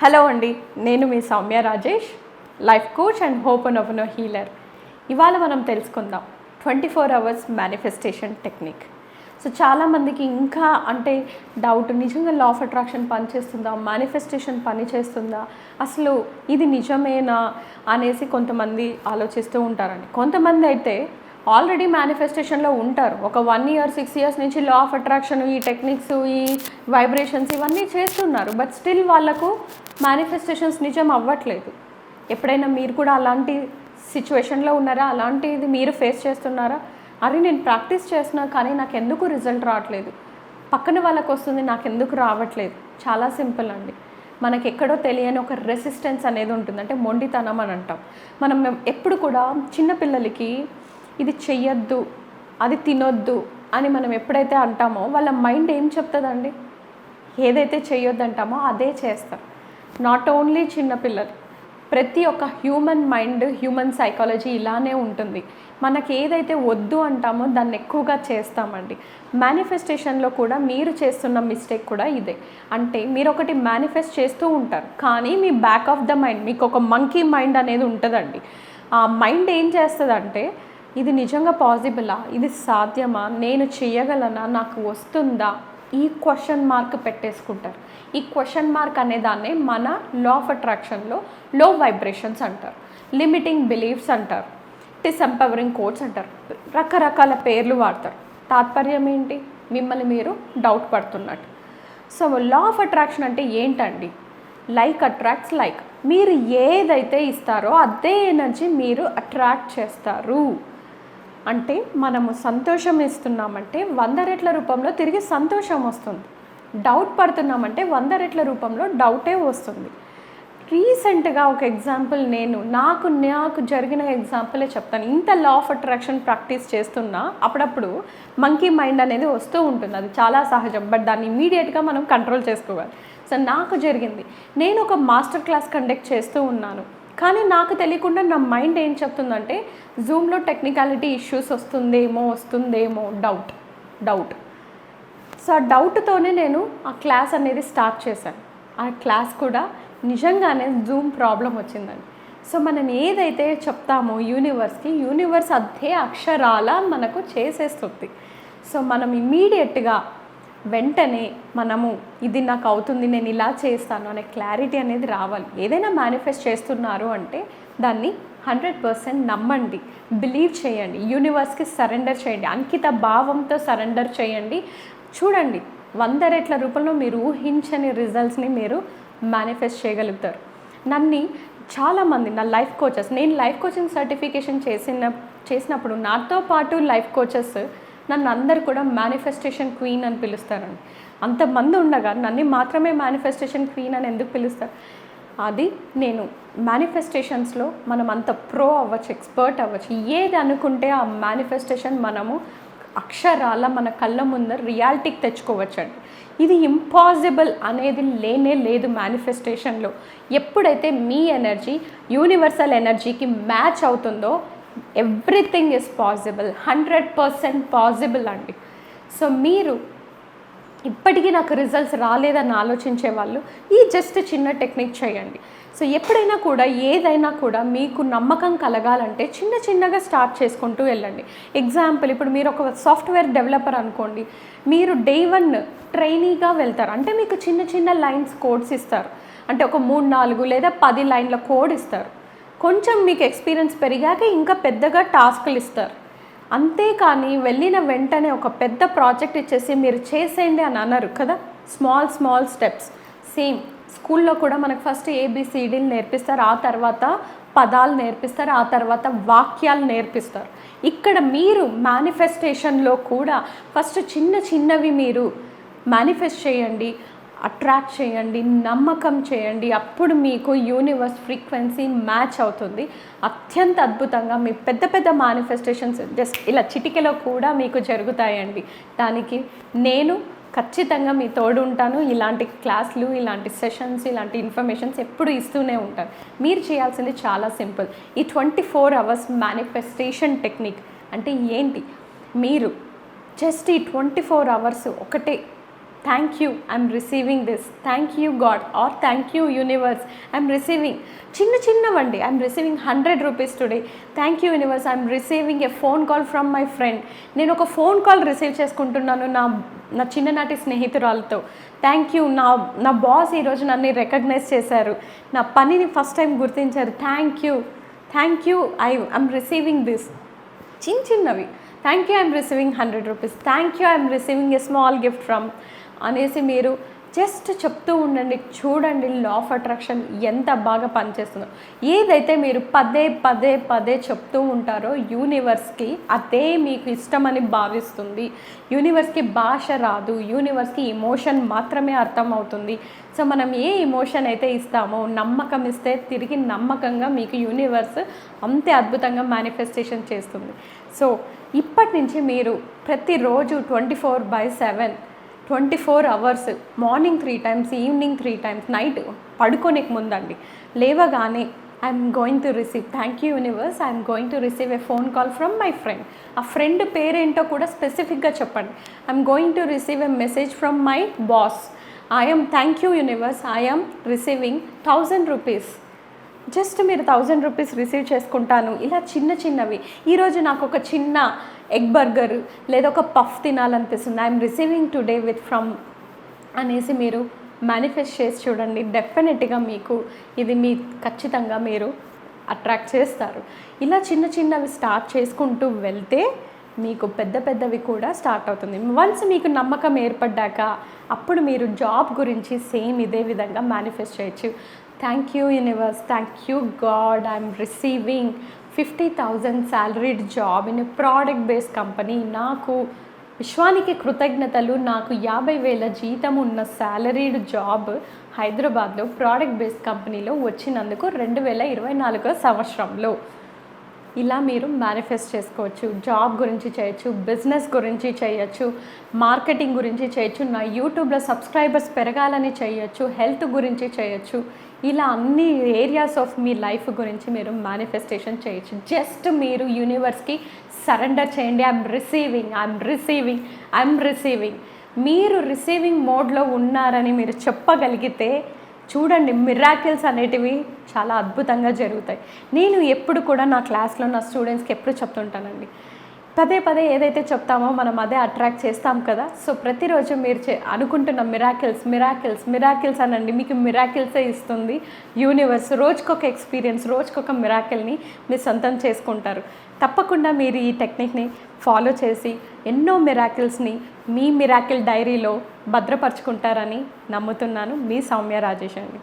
Hello అండి నేను మీ Soumya Rajesh life coach and hope no healer. ఇవాళ మనం తెలుసుకుందాం twenty four hours manifestation technique so చాలామందికి ఇంకా అంటే డౌట్ నిజంగా లా ఆఫ్ అట్రాక్షన్ పనిచేస్తుందా? మేనిఫెస్టేషన్ పనిచేస్తుందా? అసలు ఇది నిజమేనా? అనేసి కొంతమంది ఆలోచిస్తూ ఉంటారండి. కొంతమంది అయితే ఆల్రెడీ మేనిఫెస్టేషన్లో ఉంటారు. ఒక వన్ ఇయర్ సిక్స్ ఇయర్స్ నుంచి లా ఆఫ్ అట్రాక్షన్ ఈ టెక్నిక్స్ ఈ వైబ్రేషన్స్ ఇవన్నీ చేస్తున్నారు. బట్ స్టిల్ వాళ్ళకు మేనిఫెస్టేషన్స్ నిజం అవ్వట్లేదు. ఎప్పుడైనా మీరు కూడా అలాంటి సిచ్యువేషన్లో ఉన్నారా? అలాంటిది మీరు ఫేస్ చేస్తున్నారా? అరే నేను ప్రాక్టీస్ చేస్తున్నా కానీ నాకు ఎందుకు రిజల్ట్ రావట్లేదు? పక్కన వాళ్ళకు వస్తుంది నాకు ఎందుకు రావట్లేదు? చాలా సింపుల్ అండి. మనకి ఎక్కడో తెలియని ఒక రెసిస్టెన్స్ అనేది ఉంటుంది. అంటే మొండితనం అని అంటాం. మనం ఎప్పుడు కూడా చిన్నపిల్లలకి ఇది చెయ్యొద్దు అది తినొద్దు అని మనం ఎప్పుడైతే అంటామో వాళ్ళ మైండ్ ఏం చెప్తుందండి? ఏదైతే చేయొద్దంటామో అంటామో అదే చేస్తారు. నాట్ ఓన్లీ చిన్నపిల్లలు ప్రతి ఒక్క హ్యూమన్ మైండ్ హ్యూమన్ సైకాలజీ ఇలానే ఉంటుంది. మనకి ఏదైతే వద్దు అంటామో దాన్ని ఎక్కువగా చేస్తామండి. మేనిఫెస్టేషన్లో కూడా మీరు చేస్తున్న మిస్టేక్ కూడా ఇదే. అంటే మీరు ఒకటి మేనిఫెస్ట్ చేస్తూ ఉంటారు కానీ మీ బ్యాక్ ఆఫ్ ద మైండ్ మీకు ఒక మంకీ మైండ్ అనేది ఉంటుందండి. ఆ మైండ్ ఏం చేస్తుందంటే ఇది నిజంగా పాసిబులా ఇది సాధ్యమా? నేను చేయగలనా? నాకు వస్తుందా? ఈ క్వశ్చన్ మార్క్ పెట్టేసుకుంటారు. ఈ క్వశ్చన్ మార్క్ అనేదాన్ని మన లా ఆఫ్ అట్రాక్షన్లో లో వైబ్రేషన్స్ అంటారు. లిమిటింగ్ బిలీఫ్స్ అంటారు. డిసెంపవరింగ్ కోడ్స్ అంటారు. రకరకాల పేర్లు వాడతారు. తాత్పర్యం ఏంటి? మిమ్మల్ని మీరు డౌట్ పడుతున్నట్టు. సో లా ఆఫ్ అట్రాక్షన్ అంటే ఏంటండి? లైక్ అట్రాక్ట్స్ లైక్ మీరు ఏదైతే ఇస్తారో అదే ఎనర్జీ మీరు అట్రాక్ట్ చేస్తారు. అంటే మనము సంతోషం ఇస్తున్నామంటే వంద రెట్ల రూపంలో తిరిగి సంతోషం వస్తుంది. డౌట్ పడుతున్నామంటే వంద రెట్ల రూపంలో డౌటే వస్తుంది. రీసెంట్గా ఒక ఎగ్జాంపుల్ నేను నాకు నాకు జరిగిన ఎగ్జాంపులే చెప్తాను. ఇంత లా ఆఫ్ అట్రాక్షన్ ప్రాక్టీస్ చేస్తున్నా అప్పుడప్పుడు మంకీ మైండ్ అనేది వస్తూ ఉంటుంది. అది చాలా సహజం బట్ దాన్ని ఇమీడియట్గా మనం కంట్రోల్ చేసుకోవాలి. సో నాకు జరిగింది. నేను ఒక మాస్టర్ క్లాస్ కండక్ట్ చేస్తూ ఉన్నాను. కానీ నాకు తెలియకుండా నా మైండ్ ఏం చెప్తుందంటే జూమ్లో టెక్నికాలిటీ ఇష్యూస్ వస్తుందేమో వస్తుందేమో డౌట్ డౌట్ సో ఆ డౌట్తోనే నేను ఆ క్లాస్ అనేది స్టార్ట్ చేశాను. ఆ క్లాస్ కూడా నిజంగానే జూమ్ ప్రాబ్లం వచ్చిందండి. సో మనం ఏదైతే చెప్తామో యూనివర్స్కి యూనివర్స్ అదే అక్షరాల మనకు చేసేస్తుంది. సో మనం ఇమీడియట్గా వెంటనే మనము ఇది నాకు అవుతుంది నేను ఇలా చేస్తాను అనే క్లారిటీ అనేది రావాలి. ఏదైనా మేనిఫెస్ట్ చేస్తున్నారు అంటే దాన్ని హండ్రెడ్ పర్సెంట్ నమ్మండి. బిలీవ్ చేయండి. యూనివర్స్కి సరెండర్ చేయండి. అంకిత భావంతో సరెండర్ చేయండి. చూడండి వంద రెట్ల రూపంలో మీరు ఊహించని రిజల్ట్స్ని మీరు మేనిఫెస్ట్ చేయగలుగుతారు. నన్ను చాలామంది నా లైఫ్ కోచెస్ నేను లైఫ్ కోచింగ్ సర్టిఫికేషన్ చేసిన చేసినప్పుడు నాతో పాటు లైఫ్ కోచెస్ నన్ను అందరు కూడా మేనిఫెస్టేషన్ క్వీన్ అని పిలుస్తారండి అంతమంది ఉండగా నన్ను మాత్రమే మేనిఫెస్టేషన్ క్వీన్ అని ఎందుకు పిలుస్తారు? అది నేను మేనిఫెస్టేషన్స్లో మనం అంత ప్రో అవ్వచ్చు ఎక్స్పర్ట్ అవ్వచ్చు. ఏది అనుకుంటే ఆ మేనిఫెస్టేషన్ మనము అక్షరాల మన కళ్ళ ముందర రియాలిటీకి తెచ్చుకోవచ్చండి ఇది ఇంపాసిబుల్ అనేది లేనే లేదు మేనిఫెస్టేషన్లో ఎప్పుడైతే మీ ఎనర్జీ యూనివర్సల్ ఎనర్జీకి మ్యాచ్ అవుతుందో everything is possible hundred percent possible అండి. సో మీరు ఇప్పటికీ నాకు రిజల్ట్స్ రాలేదని ఆలోచించే వాళ్ళు ఈ జస్ట్ చిన్న టెక్నిక్ చేయండి. సో ఎప్పుడైనా కూడా ఏదైనా కూడా మీకు నమ్మకం కలగాలంటే చిన్న చిన్నగా స్టార్ట్ చేసుకుంటూ వెళ్ళండి. ఎగ్జాంపుల్ ఇప్పుడు మీరు ఒక సాఫ్ట్వేర్ డెవలపర్ అనుకోండి. మీరు డే వన్ ట్రైనీగా వెళ్తారు. అంటే మీకు చిన్న చిన్న లైన్స్ కోడ్స్ ఇస్తారు. అంటే ఒక మూడు నాలుగు లేదా పది లైన్ల కోడ్ ఇస్తారు. కొంచెం మీకు ఎక్స్పీరియన్స్ పెరిగాక ఇంకా పెద్దగా టాస్క్లు ఇస్తారు. అంతేకాని వెళ్ళిన వెంటనే ఒక పెద్ద ప్రాజెక్ట్ ఇచ్చేసి మీరు చేసేయండి అని అన్నారు కదా. స్మాల్ స్మాల్ స్టెప్స్ సేమ్ స్కూల్లో కూడా మనకు ఫస్ట్ ఏబిసిడీలు నేర్పిస్తారు. ఆ తర్వాత పదాలు నేర్పిస్తారు. ఆ తర్వాత వాక్యాలు నేర్పిస్తారు. ఇక్కడ మీరు మేనిఫెస్టేషన్లో కూడా ఫస్ట్ చిన్న చిన్నవి మీరు మేనిఫెస్ట్ చేయండి. అట్రాక్ట్ చేయండి నమ్మకం చేయండి. అప్పుడు మీకు యూనివర్స్ ఫ్రీక్వెన్సీ మ్యాచ్ అవుతుంది. అత్యంత అద్భుతంగా మీ పెద్ద పెద్ద మేనిఫెస్టేషన్స్ జస్ట్ ఇలా చిటికెలో కూడా మీకు జరుగుతాయండి. దానికి నేను ఖచ్చితంగా మీ తోడు ఉంటాను. ఇలాంటి క్లాసులు ఇలాంటి సెషన్స్ ఇలాంటి ఇన్ఫర్మేషన్స్ ఎప్పుడు ఇస్తూనే ఉంటాను. మీరు చేయాల్సింది చాలా సింపుల్. ఈ twenty four hours manifestation technique అంటే ఏంటి? మీరు జస్ట్ ఈ ట్వంటీ ఫోర్ అవర్స్ ఒకటే thank you I'm receiving this thank you God or thank you universe I'm receiving చిన్న చిన్నవండి. I'm receiving hundred rupees today thank you universe I'm receiving a phone call from my friend నేను ఒక phone call receive చేసుకుంటున్నాను నా నా చిన్ననాటి స్నేహితురాలతో. Thank you నా నా boss ఈరోజు నన్ను రికగ్నైజ్ చేశారు. నా పనిని ఫస్ట్ టైం గుర్తించారు. Thank you thank you I I'm receiving this చిన్న చిన్నవి. Thank you I'm receiving hundred rupees thank you I'm receiving a small gift from అనేసి మీరు జస్ట్ చెప్తూ ఉండండి చూడండి లా ఆఫ్ అట్రాక్షన్ ఎంత బాగా పనిచేస్తుందో. ఏదైతే మీరు పదే పదే పదే చెప్తూ ఉంటారో యూనివర్స్కి అదే మీకు ఇష్టమని భావిస్తుంది. యూనివర్స్కి భాష రాదు యూనివర్స్కి ఇమోషన్ మాత్రమే అర్థం అవుతుంది సో మనం ఏ ఇమోషన్ అయితే ఇస్తామో నమ్మకం ఇస్తే తిరిగి నమ్మకంగా మీకు యూనివర్స్ అంతే అద్భుతంగా మేనిఫెస్టేషన్ చేస్తుంది. సో ఇప్పటి నుంచి మీరు ప్రతిరోజు twenty four by seven twenty four hours morning three times evening three times night పడుకోనేకి ముందండి. లేవగానే I'm going to receive thank you universe I'm going to receive a phone call from my friend ఆ friend పేరేంటో కూడా స్పెసిఫిక్గా చెప్పండి. I'm going to receive a message from my boss I'm thank you universe I'm receiving thousand rupees just మీరు thousand rupees receive చేసుకుంటాను. ఇలా చిన్న చిన్నవి. ఈరోజు నాకు ఒక చిన్న ఎగ్ బర్గర్ లేదా ఒక పఫ్ తినాలనిపిస్తుంది. I'm receiving today with from అనేసి మీరు మేనిఫెస్ట్ చేసి చూడండి. డెఫినెట్గా మీకు ఇది మీ ఖచ్చితంగా మీరు అట్రాక్ట్ చేస్తారు. ఇలా చిన్న చిన్నవి స్టార్ట్ చేసుకుంటూ వెళ్తే మీకు పెద్ద పెద్దవి కూడా స్టార్ట్ అవుతుంది. వన్స్ మీకు నమ్మకం ఏర్పడ్డాక అప్పుడు మీరు జాబ్ గురించి సేమ్ ఇదే విధంగా మేనిఫెస్ట్ చేయొచ్చు. Thank you universe thank you God I'm receiving fifty thousand salaried job in product based company. నాకు విశ్వానికి కృతజ్ఞతలు. నాకు యాభై వేల జీతం ఉన్న శాలరీడ్ జాబ్ హైదరాబాద్లో ప్రోడక్ట్ బేస్డ్ కంపెనీలో వచ్చినందుకు రెండు వేల ఇరవై నాలుగో సంవత్సరంలో. ఇలా మీరు మేనిఫెస్ట్ చేసుకోవచ్చు జాబ్ గురించి చేయొచ్చు బిజినెస్ గురించి చేయొచ్చు మార్కెటింగ్ గురించి చేయొచ్చు నా యూట్యూబ్లో సబ్స్క్రైబర్స్ పెరగాలని చేయొచ్చు హెల్త్ గురించి చేయొచ్చు. ఇలా అన్ని ఏరియాస్ ఆఫ్ మీ లైఫ్ గురించి మీరు మేనిఫెస్టేషన్ చేయొచ్చు. జస్ట్ మీరు యూనివర్స్కి సరెండర్ చేయండి. I'm receiving I'm receiving I'm receiving మీరు రిసీవింగ్ మోడ్లో ఉన్నారని మీరు చెప్పగలిగితే చూడండి మిరాకిల్స్ అనేటివి చాలా అద్భుతంగా జరుగుతాయి. నేను ఎప్పుడు కూడా నా క్లాస్లో నా స్టూడెంట్స్కి ఎప్పుడు చెప్తుంటానండి. పదే పదే ఏదైతే చెప్తామో మనం అదే అట్రాక్ట్ చేస్తాం కదా. సో ప్రతిరోజు మీరు చే అనుకుంటున్న మిరాకిల్స్ మిరాకిల్స్ మిరాకిల్స్ అనండి. మీకు మిరాకిల్సే ఇస్తుంది. యూనివర్స్ రోజుకొక ఎక్స్పీరియన్స్ రోజుకొక మిరాకిల్ని మీరు సొంతం చేసుకుంటారు. తప్పకుండా మీరు ఈ టెక్నిక్ని ఫాలో చేసి ఎన్నో మిరాకిల్స్ని మీ మిరాకిల్ డైరీలో భద్రపరుచుకుంటారని నమ్ముతున్నాను మీ సౌమ్య రాజేష్ అండి.